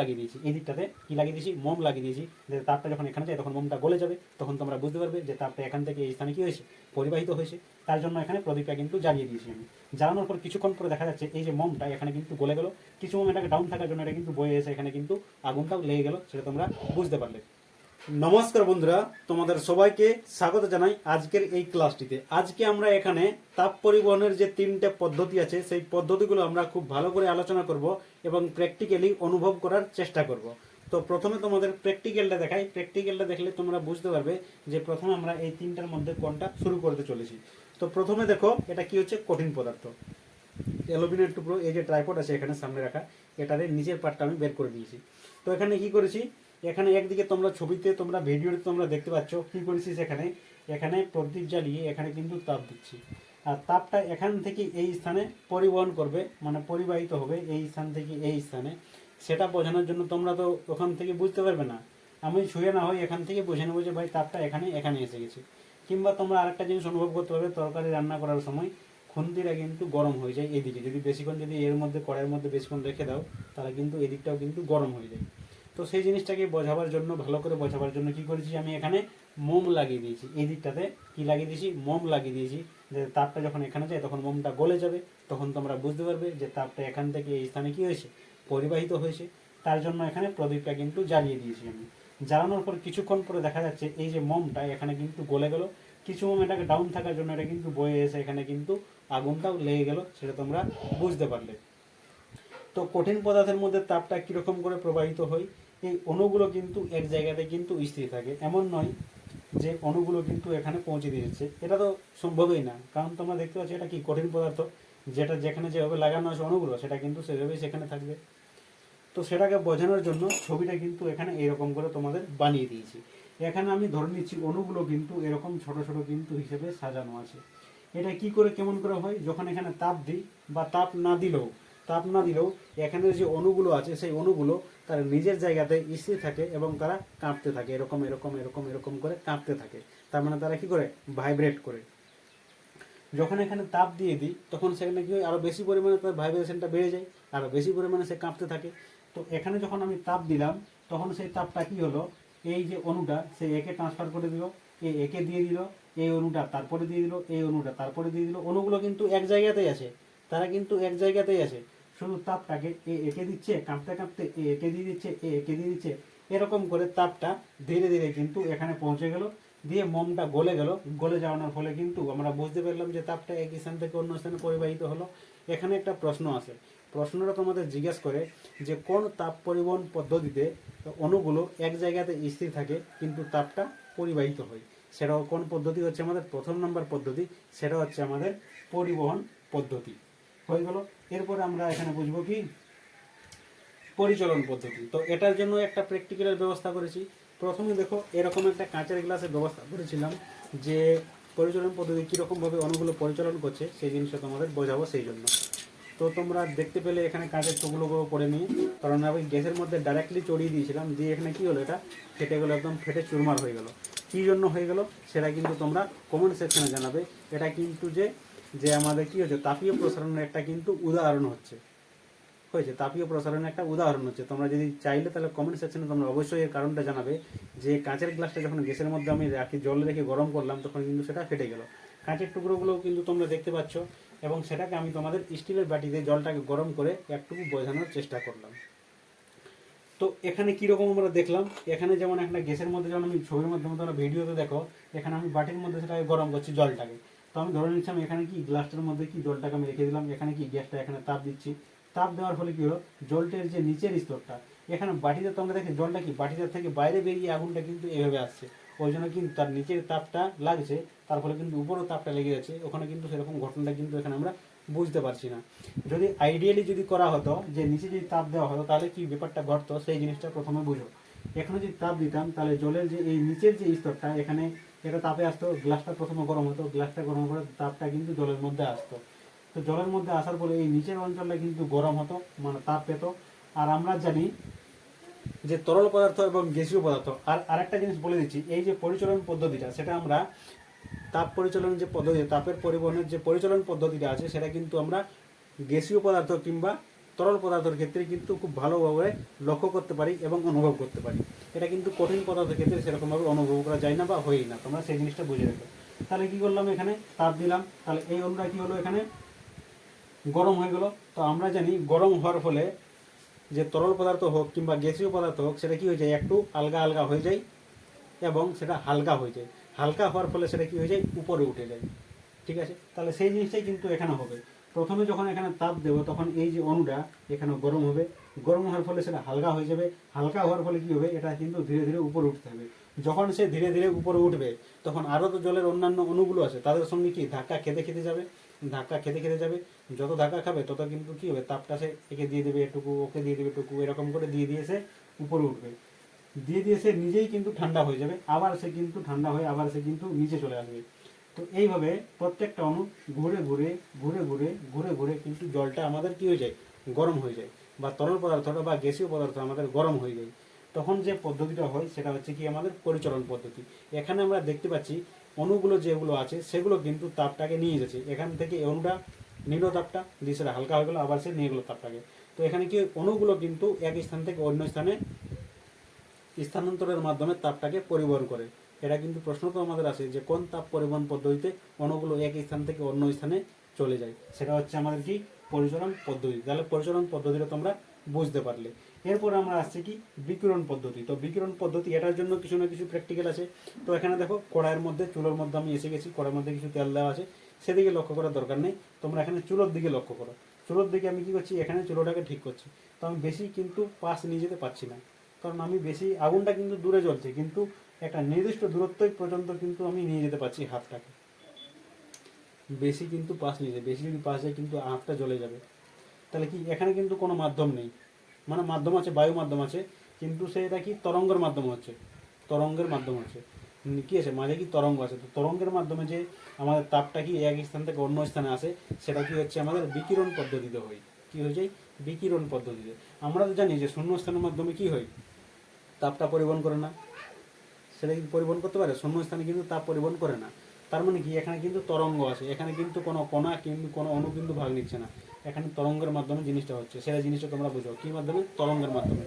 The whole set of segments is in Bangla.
লাগিয়ে দিয়েছি, এই দিকটাতে কি লাগিয়ে দিয়েছি? মোম লাগিয়ে দিয়েছি, যে তাপটা যখন এখানে যায় তখন মোমটা গলে যাবে, তখন তোমরা বুঝতে পারবে যে তাপটা এখান থেকে এই স্থানে কী হয়েছে, পরিবাহিত হয়েছে। তার জন্য এখানে প্রদীপটা কিন্তু জ্বালিয়ে দিয়েছি আমি। জ্বালানোর পর কিছুক্ষণ পরে দেখা যাচ্ছে এই যে মোমটা এখানে কিন্তু গলে গেল। কিছু মোম এটাকে ডাউন থাকার জন্য এটা কিন্তু বয়ে এসে এখানে কিন্তু আগুনটাও লেগে গেল, সেটা তোমরা বুঝতে পারলে। নমস্কার বন্ধুরা, তোমাদের সবাইকে স্বাগত জানাই আজকের এই ক্লাসটিতে। আজকে আমরা এখানে তাপ পরিবহনের যে তিনটে পদ্ধতি আছে, সেই পদ্ধতিগুলো আমরা খুব ভালো করে আলোচনা করব এবং প্র্যাকটিক্যালি অনুভব করার চেষ্টা করব। তো প্রথমে তোমাদের প্র্যাকটিক্যালটা দেখাই। প্র্যাকটিক্যালটা দেখলে তোমরা বুঝতে পারবে যে প্রথমে আমরা এই তিনটার মধ্যে কোনটা শুরু করতে চলেছি। তো প্রথমে দেখো, এটা কি হচ্ছে? কঠিন পদার্থ। অ্যালুমিনিয়াম টুকরো, এই যে ট্রাইপড আছে এখানে সামনে রাখা, এটারে নিচের পার্টটা আমি বের করে দিয়েছি। তো এখানে কি করেছি? এখানে একদিকে তোমরা ছবিতে, তোমরা ভিডিওতে তোমরা দেখতে পাচ্ছ কি করেছি সেখানে এখানে প্রদীপ জ্বালিয়ে এখানে কিন্তু তাপ দিচ্ছি। আর তাপটা এখান থেকে এই স্থানে পরিবহন করবে মানে পরিবাহিত হবে এই স্থান থেকে এই স্থানে। সেটা বোঝানোর জন্য তোমরা তো ওখান থেকে বুঝতে পারবে না। আমি ছুঁয়ে না হয় এখান থেকে বুঝে নেব যে ভাই তাপটা এখানে এখানে এসে গেছে। কিংবা তোমরা আরেকটা জিনিস অনুভব করতে পারবে, তরকারি রান্না করার সময় খুন্তিটা কিন্তু গরম হয়ে যায় এদিকে। যদি বেশিক্ষণ যদি এর মধ্যে কড়াইয়ের মধ্যে বেশিক্ষণ রেখে দাও, তাহলে কিন্তু এদিকটাও কিন্তু গরম হয়ে যায়। তো সেই জিনিসটাকে বোঝাবার জন্য, ভালো করে বোঝাবার জন্য কি করেছি, আমি এখানে মোম লাগিয়ে দিয়েছি। এই দিকটাতে কি লাগিয়ে দিয়েছি? মোম লাগিয়ে দিয়েছি। যে তাপটা যখন এখানে যায়, তখন মোমটা গলে যাবে। তখন তোমরা বুঝতে পারবে যে তাপটা এখান থেকে এই স্থানে কি হয়েছে? পরিবাহিত হয়েছে। তার জন্য এখানে প্রদীপটা কিন্তু জ্বালিয়ে দিয়েছি আমি। জ্বালানোর পর কিছুক্ষণ পরে দেখা যাচ্ছে, এই যে মোমটা এখানে কিন্তু গলে গেল। কিছু মোম এটাকে ডাউন থাকার জন্য এটা কিন্তু বয়ে এসে এখানে কিন্তু আগুনটাও লেগে গেল, সেটা তোমরা বুঝতে পারলে। তো কঠিন পদার্থের মধ্যে তাপটা কীরকম করে প্রবাহিত হয়? এই অণুগুলো কিন্তু এক জায়গাতে কিন্তু স্থির থাকে। এমন নয় যে অণুগুলো কিন্তু এখানে পৌঁছে দিয়েছে এটা তো সম্ভবই না। কারণ তোমরা দেখতে পাচ্ছ এটা কি কঠিন পদার্থ? যেটা যেখানে যেভাবে লাগানো আছে অণুগুলো, সেটা কিন্তু সেভাবেই সেখানে থাকবে। তো সেটাকে বোঝানোর জন্য ছবিটা কিন্তু এখানে এরকম করে তোমাদের বানিয়ে দিয়েছি। এখানে আমি ধরে নিচ্ছি অণুগুলো কিন্তু এরকম ছোট ছোট কিন্তু হিসেবে সাজানো আছে। এটা কি করে কেমন করে হয়? যখন এখানে তাপ দিই বা তাপ না দিলেও তাপ না দিলেও এখানে যে অণুগুলো আছে, সেই অণুগুলো তার নিজের জায়গাতে স্থির থাকে এবং তারা কাঁপতে থাকে, এরকম এরকম এরকম এরকম করে কাঁপতে থাকে। তার মানে তারা কি করে? ভাইব্রেট করে। যখন এখানে তাপ দিয়ে দিই, তখন সেখানে কি হয়? আরও বেশি পরিমাণে তার ভাইব্রেশনটা বেড়ে যায় আরও বেশি পরিমাণে সে কাঁপতে থাকে। তো এখানে যখন আমি তাপ দিলাম, তখন সেই তাপটা কি হলো? এই যে অণুটা, সে একে ট্রান্সফার করে দিল এই একে দিয়ে দিল এই অণুটা তারপরে দিয়ে দিল এই অণুটা তারপরে দিয়ে দিল। অণুগুলো কিন্তু এক জায়গাতেই আছে, তারা কিন্তু এক জায়গাতেই আছে। শুধু তাপটাকে এ একে দিচ্ছে, কাঁপতে কাঁপতে এ একে দিয়ে দিচ্ছে, এ একে দিয়ে দিচ্ছে। এরকম করে তাপটা ধীরে ধীরে কিন্তু এখানে পৌঁছে গেল, দিয়ে মোমটা গলে গেল। গলে যাওয়ানোর ফলে কিন্তু আমরা বুঝতে পারলাম যে তাপটা এক স্থান থেকে অন্য স্থানে পরিবাহিত হলো। এখানে একটা প্রশ্ন আছে। প্রশ্নটা তোমাদের জিজ্ঞেস করে যে কোন তাপ পরিবহন পদ্ধতিতে অণুগুলো এক জায়গাতে স্থির থাকে, কিন্তু তাপটা পরিবাহিত হয়? সেটাও কোন পদ্ধতি হচ্ছে আমাদের? প্রথম নম্বর পদ্ধতি, সেটা হচ্ছে আমাদের পরিবহন পদ্ধতি। হয়ে গেল। এরপরে আমরা এখানে বুঝব কি? পরিচালন পদ্ধতি। তো এটার জন্য একটা প্র্যাকটিক্যালের ব্যবস্থা করেছি। প্রথমে দেখো, এরকম একটা কাঁচের গ্লাসের ব্যবস্থা করেছিলাম যে পরিচালন পদ্ধতি কীরকমভাবে অণুগুলো পরিচালন করছে, সেই জিনিসটা তোমাদের বোঝাবো সেই জন্য। তো তোমরা দেখতে পেলে এখানে কাঁচের টুকরোগুলো পড়ে নিয়ে কারণ আমি গ্যাসের মধ্যে ডাইরেক্টলি চড়িয়ে দিয়েছিলাম, দিয়ে এখানে কী হলো এটা? ফেটে গেলো, একদম ফেটে চুরমার হয়ে গেল। কী জন্য হয়ে গেল? সেটা কিন্তু তোমরা কমেন্ট সেকশনে জানাবে। এটা কিন্তু যে যে আমাদের কী হচ্ছে, তাপীয় প্রসারণের একটা কিন্তু উদাহরণ হচ্ছে। হয়েছে, তাপীয় প্রসারণের একটা উদাহরণ হচ্ছে। তোমরা যদি চাইলে তাহলে কমেন্ট সেকশনে তোমরা অবশ্যই এর কারণটা জানাবে যে কাঁচের গ্লাসটা যখন গ্যাসের মধ্যে আমি রাখি, জল রেখে গরম করলাম, তখন কিন্তু সেটা ফেটে গেল। কাঁচের টুকরোগুলো কিন্তু তোমরা দেখতে পাচ্ছ এবং সেটাকে আমি তোমাদের স্টিলের বাটিতে জলটাকে গরম করে একটুকু বোঝানোর চেষ্টা করলাম। তো এখানে কীরকম আমরা দেখলাম, এখানে যেমন একটা গ্যাসের মধ্যে যেমন আমি ছবির মাধ্যমে তোমরা ভিডিওতে দেখো, এখানে আমি বাটির মধ্যে সেটাকে গরম করছি জলটাকে। আমি ধরে নিচ্ছি, আমি এখানে কি গ্লাসটার মধ্যে কি জলটাকে আমি রেখে দিলাম, এখানে কি গ্যাসটা, এখানে তাপ দিচ্ছি। তাপ দেওয়ার ফলে কি হলো? জলটের যে নিচের স্তরটা, এখানে বাটিতে তোমরা দেখি জলটা কি বাটিটা থেকে বাইরে বেরিয়ে আগুনটা কিন্তু এভাবে আসছে। ওই জন্য কিন্তু তার নিচের তাপটা লাগছে, তার ফলে কিন্তু উপরেও তাপটা লেগে যাচ্ছে। ওখানে কিন্তু সেরকম ঘটনাটা কিন্তু এখানে আমরা বুঝতে পারছি না। যদি আইডিয়ালি যদি করা হতো, যে নিচে যদি তাপ দেওয়া হতো, তাহলে কি ব্যাপারটা ঘটতো? সেই জিনিসটা প্রথমে বুঝো। এখানে যদি তাপ দিতাম, তাহলে জলের যে এই নিচের যে স্তরটা, এখানে এটা তাপে আসতো গ্লাসটা প্রথমে গরম হতো গ্লাসটা গরম করে তাপটা কিন্তু জলের মধ্যে আসতো। তো জলের মধ্যে আসার পরে এই নিচের অঞ্চলটা কিন্তু গরম হতো মানে তাপ পেত। আর আমরা জানি যে তরল পদার্থ এবং গ্যাসীয় পদার্থ। আর আরেকটা জিনিস বলে দিচ্ছি, এই যে পরিচালন পদ্ধতিটা, সেটা আমরা তাপ পরিচালনের যে পদ্ধতি, তাপের পরিবহনের যে পরিচালন পদ্ধতিটা আছে, সেটা কিন্তু আমরা গ্যাসীয় পদার্থ কিংবা তরল পদার্থের ক্ষেত্রে কিন্তু খুব ভালোভাবে লক্ষ্য করতে পারি এবং অনুভব করতে পারি। এটা কিন্তু কঠিন পদার্থের ক্ষেত্রে সেরকমভাবে অনুভব করা যায় না বা হয়ই না। তোমরা সেই জিনিসটা বুঝে রাখো। তাহলে কি করলাম এখানে? তাপ দিলাম। তাহলে এই অনুটা কী হলো এখানে? গরম হয়ে গেল। তো আমরা জানি গরম হওয়ার ফলে যে তরল পদার্থ হোক কিংবা গ্যাসীয় পদার্থ হোক, সেটা কি হয়ে যায়? একটু আলগা আলগা হয়ে যায় এবং সেটা হালকা হয়ে যায়। হালকা হওয়ার ফলে সেটা কি হয়ে যায়? উপরে উঠে যায়। ঠিক আছে? তাহলে সেই জিনিসটাই কিন্তু এখানে হবে। প্রথমে যখন এখানে তাপ দেবো, তখন এই যে অণুটা এখানে গরম হবে। গরম হওয়ার ফলে সেটা হালকা হয়ে যাবে। হালকা হওয়ার ফলে কি হবে? এটা কিন্তু ধীরে ধীরে উপরে উঠতে হবে। যখন সে ধীরে ধীরে উপরে উঠবে, তখন আরও তো জলের অন্যান্য অণুগুলো আছে। তাদের সঙ্গে কি? ধাক্কা খেতে খেতে যাবে। ধাক্কা খেতে খেতে যাবে। যত ধাক্কা খাবে, তত কিন্তু কি হবে? তাপটা সে একে দিয়ে দেবে এটুকু, ওকে দিয়ে দেবে এটুকু, এরকম করে দিয়ে দিয়ে সে উপরে উঠবে। দিয়ে দিয়ে সে নিজেই কিন্তু ঠান্ডা হয়ে যাবে। আবার সে কিন্তু ঠান্ডা হয়ে, আবার সে কিন্তু নিচে চলে আসবে। তো এইভাবে প্রত্যেকটা অণু ঘুরে ঘুরে ঘুরে ঘুরে ঘুরে ঘুরে কিন্তু জলটা আমাদের কি হয়ে যায়? গরম হয়ে যায় বা তরল পদার্থটা বা গ্যাসীয় পদার্থ আমাদের গরম হয়ে যায়। তখন যে পদ্ধতিটা হয় সেটা হচ্ছে কি আমাদের পরিচলন পদ্ধতি। এখানে আমরা দেখতে পাচ্ছি অণুগুলো যেগুলো আছে সেগুলো কিন্তু তাপটাকে নিয়ে যাচ্ছে। এখান থেকে অণুটা নিল তাপটা দিয়ে সেটা হালকা হয়ে গেলো, আবার সে নিয়ে গেলো তাপটাকে। তো এখানে কি অণুগুলো কিন্তু এক স্থান থেকে অন্য স্থানে স্থানান্তরের মাধ্যমে তাপটাকে পরিবহন করে। এটা কিন্তু প্রশ্ন তো আমাদের আছে যে কোন তাপ পরিবহন পদ্ধতিতে অণুগুলো এক স্থান থেকে অন্য স্থানে চলে যায়? সেটা হচ্ছে আমাদের কি? পরিচলন পদ্ধতি। তাহলে পরিচলন পদ্ধতিটা তোমরা বুঝতে পারলে। এরপর আমরা আসছি কি? বিকিরণ পদ্ধতি। তো বিকিরণ পদ্ধতি, এটার জন্য কিছু না কিছু প্র্যাকটিক্যাল আছে। তো এখানে দেখো, কড়াইয়ের মধ্যে, চুলোর মধ্যে আমি এসে গেছি। কড়াইয়ের মধ্যে কিছু তেল দেওয়া আছে। সেদিকে লক্ষ্য করার দরকার নেই। তোমরা এখানে চুলোর দিকে লক্ষ্য করো। চুলোর দিকে আমি কি করছি? এখানে চুলোটাকে ঠিক করছি। তো আমি বেশি কিন্তু পাশ নিয়ে যেতে পারছি না। কারণ আমি বেশি, আগুনটা কিন্তু দূরে জ্বলছে। কিন্তু একটা নির্দিষ্ট দূরত্ব পর্যন্ত কিন্তু আমি নিয়ে যেতে পারছি হাতটাকে। বেশি কিন্তু পাশ নিয়ে যায়, বেশি যদি পাশ যায় কিন্তু হাতটা জ্বলে যাবে। তাহলে কি এখানে কিন্তু কোনো মাধ্যম নেই। মানে মাধ্যম আছে, বায়ু মাধ্যম আছে, কিন্তু সেটা কি তরঙ্গের মাধ্যম হচ্ছে। তরঙ্গের মাধ্যম হচ্ছে। কি আছে? মাঝে কি তরঙ্গ আছে? তো তরঙ্গের মাধ্যমে যে আমাদের তাপটা কি এক স্থান থেকে অন্য স্থানে আসে, সেটা কি হচ্ছে আমাদের বিকিরণ পদ্ধতিতে হয়। কি হয়ে যায়? বিকিরণ পদ্ধতিতে। আমরা তো জানি যে শূন্য স্থানের মাধ্যমে কি হয়? তাপটা পরিবহন করে না। সেটা কিন্তু পরিবহন করতে পারে? শূন্য স্থানে কিন্তু তাপ পরিবহন করে না। তার মানে কি? এখানে কিন্তু তরঙ্গ আছে। এখানে কিন্তু কোনো কণা কিন্তু কোনো অণু কিন্তু ভাগ নিচ্ছে না। এখানে তরঙ্গের মাধ্যমে জিনিসটা হচ্ছে। সেটা জিনিসটা তোমরা বুঝো। কী মাধ্যমে? তরঙ্গের মাধ্যমে।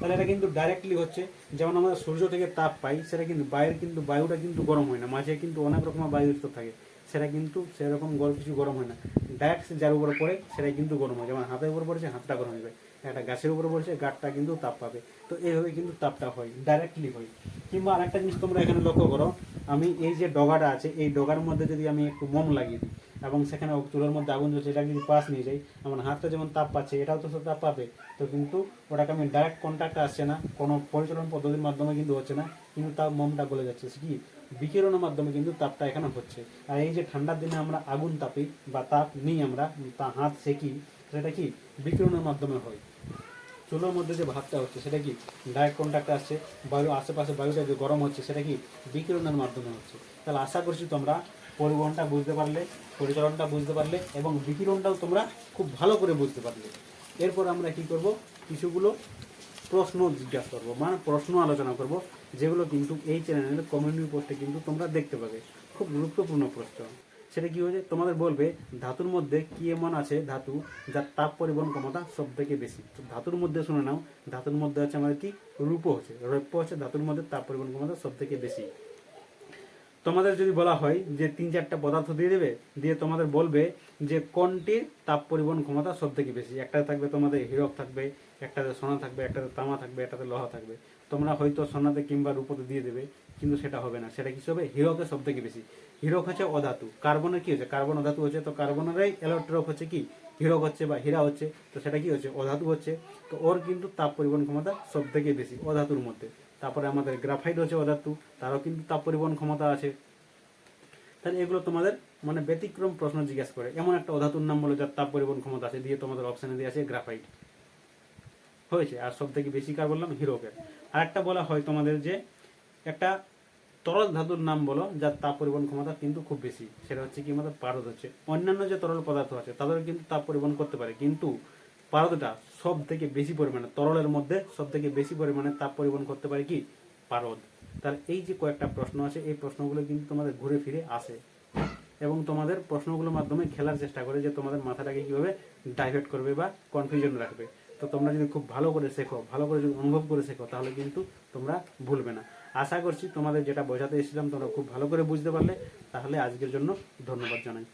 তাহলে এটা কিন্তু ডাইরেক্টলি হচ্ছে। যেমন আমরা সূর্য থেকে তাপ পাই, সেটা কিন্তু বাইরের কিন্তু, বায়ুটা কিন্তু গরম হয় না। মাঝে কিন্তু অনেক রকমের বায়ু স্তর থাকে। সেটা কিন্তু সেরকম গরম কিছু গরম হয় না। ডাইরেক্ট যার উপরে পড়ে, সেটাই কিন্তু গরম হয়। যেমন হাতের উপর পড়েছে, হাতটা গরম হবে একটা গাছের উপরে পড়েছে গাছটা কিন্তু তাপ পাবে। তো এইভাবে কিন্তু তাপটা হয় ডাইরেক্টলি হয়। কিংবা আরেকটা জিনিস তোমরা এখানে লক্ষ্য করো, আমি এই যে ডগাটা আছে, এই ডগার মধ্যে যদি আমি একটু মোম লাগিয়ে দিই, এবং সেখানে চুলোর মধ্যে আগুন জ্বলছে এটা যদি পাশ নিয়ে যাই, আমার হাতটা যেমন তাপ পাচ্ছে, এটাও তো তাপ পাবে। তো কিন্তু ওটাকে আমি ডাইরেক্ট কন্ট্যাক্ট আসছে না, কোনো পরিচালন পদ্ধতির মাধ্যমে কিন্তু হচ্ছে না, কিন্তু তাপ মোমটা গলে যাচ্ছে। কি? বিকিরণের মাধ্যমে কিন্তু তাপটা এখানে হচ্ছে। আর এই যে ঠান্ডার দিনে আমরা আগুন তাপি, বা তাপ নিই আমরা, তা হাত সেকি, সেটা কি? বিকিরণের মাধ্যমে হয়। চুলোর মধ্যে যে ভাবটা হচ্ছে, সেটা কি ডাইরেক্ট কন্ট্যাক্ট আসছে, বায়ু, আশেপাশে বায়ুটা যে গরম হচ্ছে, সেটা কি বিকিরণের মাধ্যমে হচ্ছে? তাহলে আশা করছি তোমরা পরিবহনটা বুঝতে পারলে, পরিচালনটা বুঝতে পারলে এবং বিকিরণটাও তোমরা খুব ভালো করে বুঝতে পারলে। এরপর আমরা কি করব? কিছুগুলো প্রশ্ন জিজ্ঞাসা করব মানে প্রশ্ন আলোচনা করব, যেগুলো কিন্তু এই চ্যানেলের কমিউনিটি পোস্টে কিন্তু তোমরা দেখতে পাবে। খুব গুরুত্বপূর্ণ প্রশ্ন। সেটা কি হয়েছে? তোমাদের বলবে, ধাতুর মধ্যে কি এমন আছে ধাতু যার তাপ পরিবহন ক্ষমতা সব থেকে বেশি ধাতুর মধ্যে শুনে নাও, ধাতুর মধ্যে আছে আমাদের কি? রূপ হচ্ছে। রৌপ্য হচ্ছে ধাতুর মধ্যে তাপ পরিবহন ক্ষমতা সব থেকে বেশি। তোমাদের যদি বলা হয় যে তিন চারটা পদার্থ দিয়ে দেবে, দিয়ে তোমাদের বলবে যে কোনটির তাপ পরিবহন ক্ষমতা সব থেকে বেশি? একটা থাকবে তোমাদের হিরক থাকবে, একটাতে সোনা থাকবে, একটাতে তামা থাকবে, একটাতে লোহা থাকবে। তোমরা হয়তো সোনাতে কিংবা রূপতে দিয়ে দেবে, কিন্তু সেটা হবে না। সেটা কিছু হবে? হিরকে সব থেকে বেশি। হিরক হচ্ছে অধাতু। কার্বনের কি হচ্ছে? কার্বন অধাতু হচ্ছে, তো কার্বনেরই এলোট্রপ হচ্ছে কি? হিরক হচ্ছে বা হীরা হচ্ছে, তো সেটা কি হচ্ছে? অধাতু হচ্ছে। তো ওর কিন্তু তাপ পরিবহন ক্ষমতা সব থেকে বেশি অধাতুর মধ্যে। তারপরে আমাদের গ্রাফাইট হচ্ছে অধাতু, তারও কিন্তু তাপ পরিবহন ক্ষমতা আছে। তাহলে এগুলো তোমাদের মানে ব্যতিক্রম প্রশ্ন জিজ্ঞাসা করে। এমন একটা অধাতুর নাম বলে যার তাপ পরিবহন ক্ষমতা আছে, দিয়ে তোমাদের অপশানে দিয়ে আছে গ্রাফাইট। হয়েছে, আর সব থেকে বেশি কার বললাম? হিরোকের। আর একটা বলা হয় তোমাদের যে একটা তরল ধাতুর নাম বলো, যার তাপ পরিবহন ক্ষমতা কিন্তু খুব বেশি। সেটা হচ্ছে কি আমাদের পারদ হচ্ছে অন্যান্য যে তরল পদার্থ আছে তাদের কিন্তু তাপ পরিবহন করতে পারে। কিন্তু পারদটা সব থেকে বেশি পরিমাণে, তরলের মধ্যে সব থেকে বেশি পরিমাণে তাপ পরিবহন করতে পারে কি? পারদ। তার এই যে কয়েকটা প্রশ্ন আছে, এই প্রশ্নগুলো কিন্তু তোমাদের ঘুরে ফিরে আসে। এবং তোমাদের প্রশ্নগুলোর মাধ্যমে খেলার চেষ্টা করে যে তোমাদের মাথাটাকে কীভাবে ডাইভার্ট করবে বা কনফিউশন রাখবে। তো তোমরা যদি খুব ভালো করে শেখো, ভালো করে যদি অনুভব করে শেখো, তাহলে কিন্তু তোমরা ভুলবে না। আশা করছি তোমাদের যেটা বোঝাতে এসেছিলাম তোমরা খুব ভালো করে বুঝতে পারলে। তাহলে আজকের জন্য ধন্যবাদ জানাই।